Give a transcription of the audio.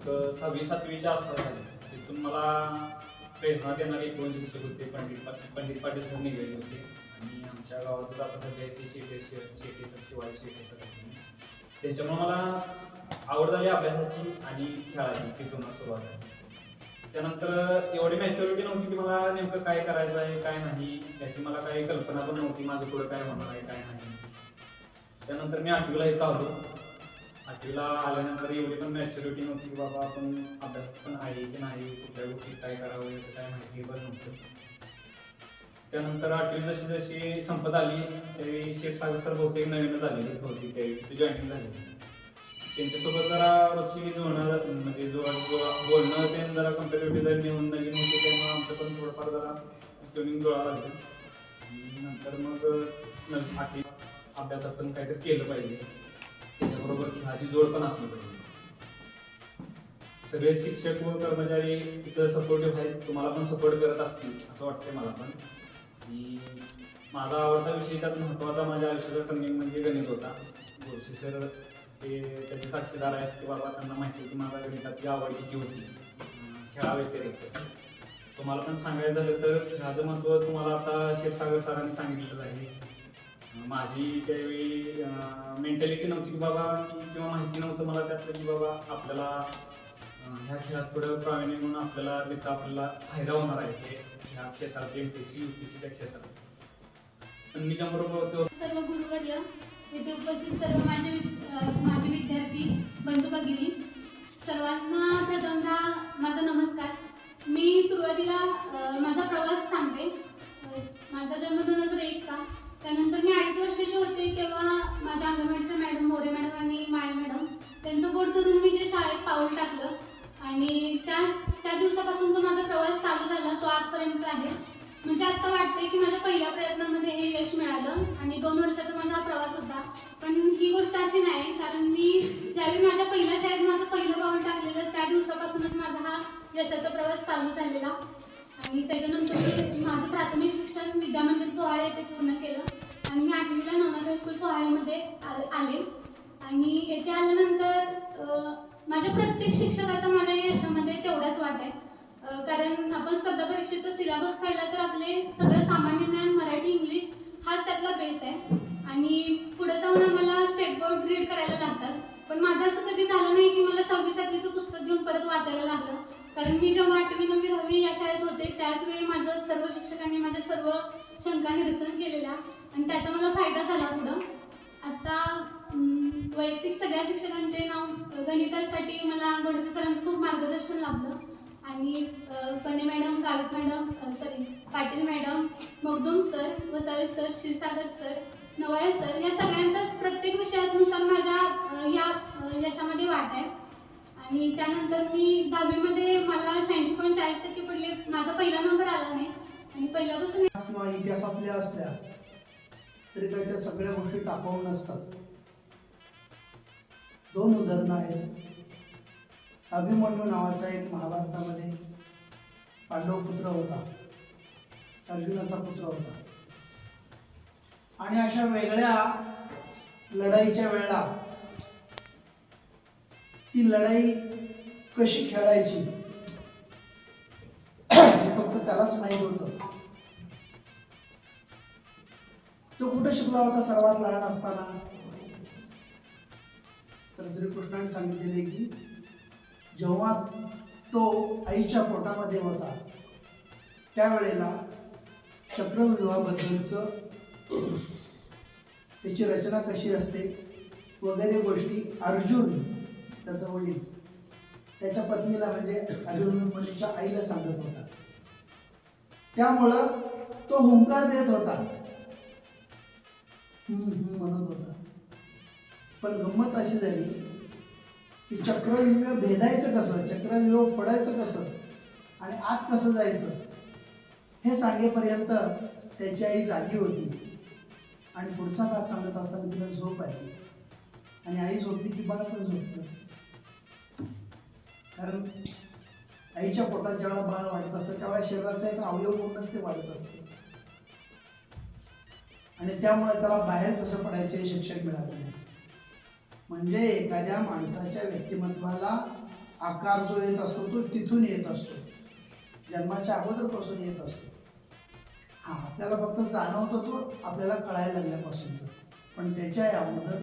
एक सहावी सातवीच्या आसपास झाले. तिथून मला प्रेरणा देणारे एक दोन शिक्षक होते पंडित पाटील पंडित पाटील सर निघाले होते. आणि आमच्या गावातच आता सध्या ते शेटे शेटे सर शिवाय शेटे सर त्यांच्यामुळे मला आवड झाली अभ्यासाची आणि खेळाची तिथून सुरुवात झाली. त्यानंतर एवढी मॅच्युरिटी नव्हती की मला नेमकं काय करायचं आहे काय नाही याची मला काही कल्पना पण नव्हती माझं पुढे काय होणार आहे काय नाही. त्यानंतर मी आठवीला इथं आलो. आठवीला आल्यानंतर एवढी पण मॅच्युरिटी नव्हती की बाबा आपण अभ्यास पण आहे की नाही कुठल्या गोष्टी काय करावं याचं काय माहिती पण नव्हतं. त्यानंतर आठवी जशी जशी संपत आली त्यावेळी शेठ सागर सर बहुतेक नवीनच आलेली होती त्यावेळी जॉईनिंग झाली. त्यांच्यासोबत जरा रोजची जुळणं म्हणजे जो बोलणं ते जरा कम्पेरेटिव्ह जर नेऊन नवीन होते त्यामुळे आमचं पण थोडंफार जरा ट्युनिंग जुळा लागलं आणि नंतर मग आठवी अभ्यासात पण काहीतरी केलं पाहिजे. त्याच्याबरोबर खेळाची जोड पण असली पाहिजे. सगळे शिक्षक व कर्मचारी इतर सपोर्टिव्ह आहेत तुम्हाला पण सपोर्ट करत असतील असं वाटतंय मला पण. आणि माझा आवडता विषय त्यात महत्त्वाचा माझ्या आयुष्याचा टर्निंग म्हणजे गणित होता. गोरशी सर ते त्याचे साक्षीदार आहेत की बाबा त्यांना माहिती की माझा गणिताची आवड किती होती. अं, खेळाव्यतिरिक्त तुम्हाला पण सांगायचं झालं तर खेळाचं महत्त्व तुम्हाला आता शिवसागर सरांनी सांगितलेलं आहे. माझी त्यावेळी मेंटॅलिटी नव्हती की बाबा किंवा माहिती नव्हतं मला त्यातलं की बाबा आपल्याला ह्या खेळात पुढे प्रावीण्य म्हणून आपल्याला तिथं आपल्याला फायदा होणार आहे हे ह्या क्षेत्रात M P C U P सीच्या क्षेत्रात. पण मी ज्याबरोबर होतो. सर्व गुरुवर्य येथे उपस्थित सर्व माझे माझे विद्यार्थी बंधू भगिनी सर्वांना प्रथमतः माझा नमस्कार. मी सुरुवातीला माझा करून मी जे शाळेत पाऊल टाकलं. आणि त्या त्या दिवसापासून तो माझा प्रवास चालू झाला तो आजपर्यंत आहे. म्हणजे आत्ता वाटते की माझ्या पहिल्या प्रयत्नामध्ये हे यश मिळालं आणि दोन वर्षाचा माझा हा प्रवास होता. पण ही गोष्ट अशी नाही कारण मी ज्यावेळी माझ्या पहिल्या शाळेत माझं पहिलं पाऊल टाकलेलं त्या दिवसापासूनच माझा हा यशाचा प्रवास चालू झालेला. आणि त्याच्यानंतर मी माझं प्राथमिक शिक्षण विद्यामंदिर पोहाळे येथे पूर्ण केलं. आणि मी आठवीला नॉन हायस्कूल पोहाळेमध्ये आले. आणि येथे आल्यानंतर माझ्या प्रत्येक शिक्षकाचा मला यशामध्ये तेवढाच वाट आहे. कारण आपण स्पर्धा परीक्षेचा सिलेबस पाहिला तर आपले सगळं सामान्य ज्ञान मराठी इंग्लिश हाच त्यातला बेस आहे. आणि पुढे जाऊन आम्हाला स्टेट बोर्ड रीड करायला लागतात. पण माझं असं कधी झालं नाही की मला सव्वीस सातवीचं पुस्तक घेऊन परत वाचायला लागलं. कारण मी जेव्हा आठवी नववी दहावी या शाळेत होते त्याच वेळी माझं सर्व शिक्षकांनी माझ्या सर्व शंका निरसन केलेल्या. आणि त्याचा मला फायदा झाला पुढं. वैयक्तिक सगळ्या शिक्षकांचे नाव गणितासाठी मला गोडसे सरांचं खूप मार्गदर्शन लाभलं. आणि पणे madam Gavit madam sorry Patil madam Magdum sir Vasave sir Kshirsagar sir Nawale sir या सगळ्यांचाच प्रत्येक विषयानुसार माझ्या या यशामध्ये वाट आहे. आणि त्यानंतर मी दहावीमध्ये मला शहाऐंशी पॉईंट चाळीस टक्के पडले. माझा पहिला नंबर आला नाही. आणि पहिल्यापासून किंवा इतिहासातल्या असल्या तरी काही त्या सगळ्या गोष्टी टाकावून नसतात. दोन उदाहरणं आहेत. अभिमन्यू नावाचा एक महाभारतामध्ये पांडव पुत्र होता. अर्जुनाचा पुत्र होता. आणि अशा वेगळ्या लढाईच्या वेळेला ती लढाई कशी खेळायची हे फक्त त्यालाच माहीत होतं. तो कुठे शिकला होता सर्वात लहान असताना? तर श्रीकृष्णाने सांगितलेले की जेव्हा तो आईच्या पोटामध्ये होता त्यावेळेला चक्रव्यूहाबद्दलचं त्याची रचना कशी असते वगैरे गोष्टी अर्जुन त्याचा वडील त्याच्या पत्नीला म्हणजे अर्जुन मुलीच्या आईला सांगत होता. त्यामुळं तो हुंकार देत होता. हम्म, हम्म म्हणत होता. पण गंमत अशी झाली की चक्रव्यूह भेदायचं कसं चक्रव्यूह पडायचं कसं आणि आत कसं जायचं हे सांगेपर्यंत त्याची आई जागी होती. आणि पुढचा भाग सांगत असताना तिला झोप आली. आणि आई झोपली की बाळ पण झोपतं कारण आईच्या पोटात जेव्हा बाळ वाढत असतं त्यावेळेला शरीराचा एक अवयव म्हणूनच ते वाढत असते. आणि त्यामुळे त्याला बाहेर कसं पडायचं हे शिक्षण मिळालं नाही. म्हणजे एखाद्या माणसाच्या व्यक्तिमत्वाला आकार जो येत असतो तो तिथून येत असतो. जन्माच्या अगोदरपासून येत असतो. हा आपल्याला फक्त जाणवतो तो आपल्याला कळायला लागल्यापासूनच. पण त्याच्या अगोदर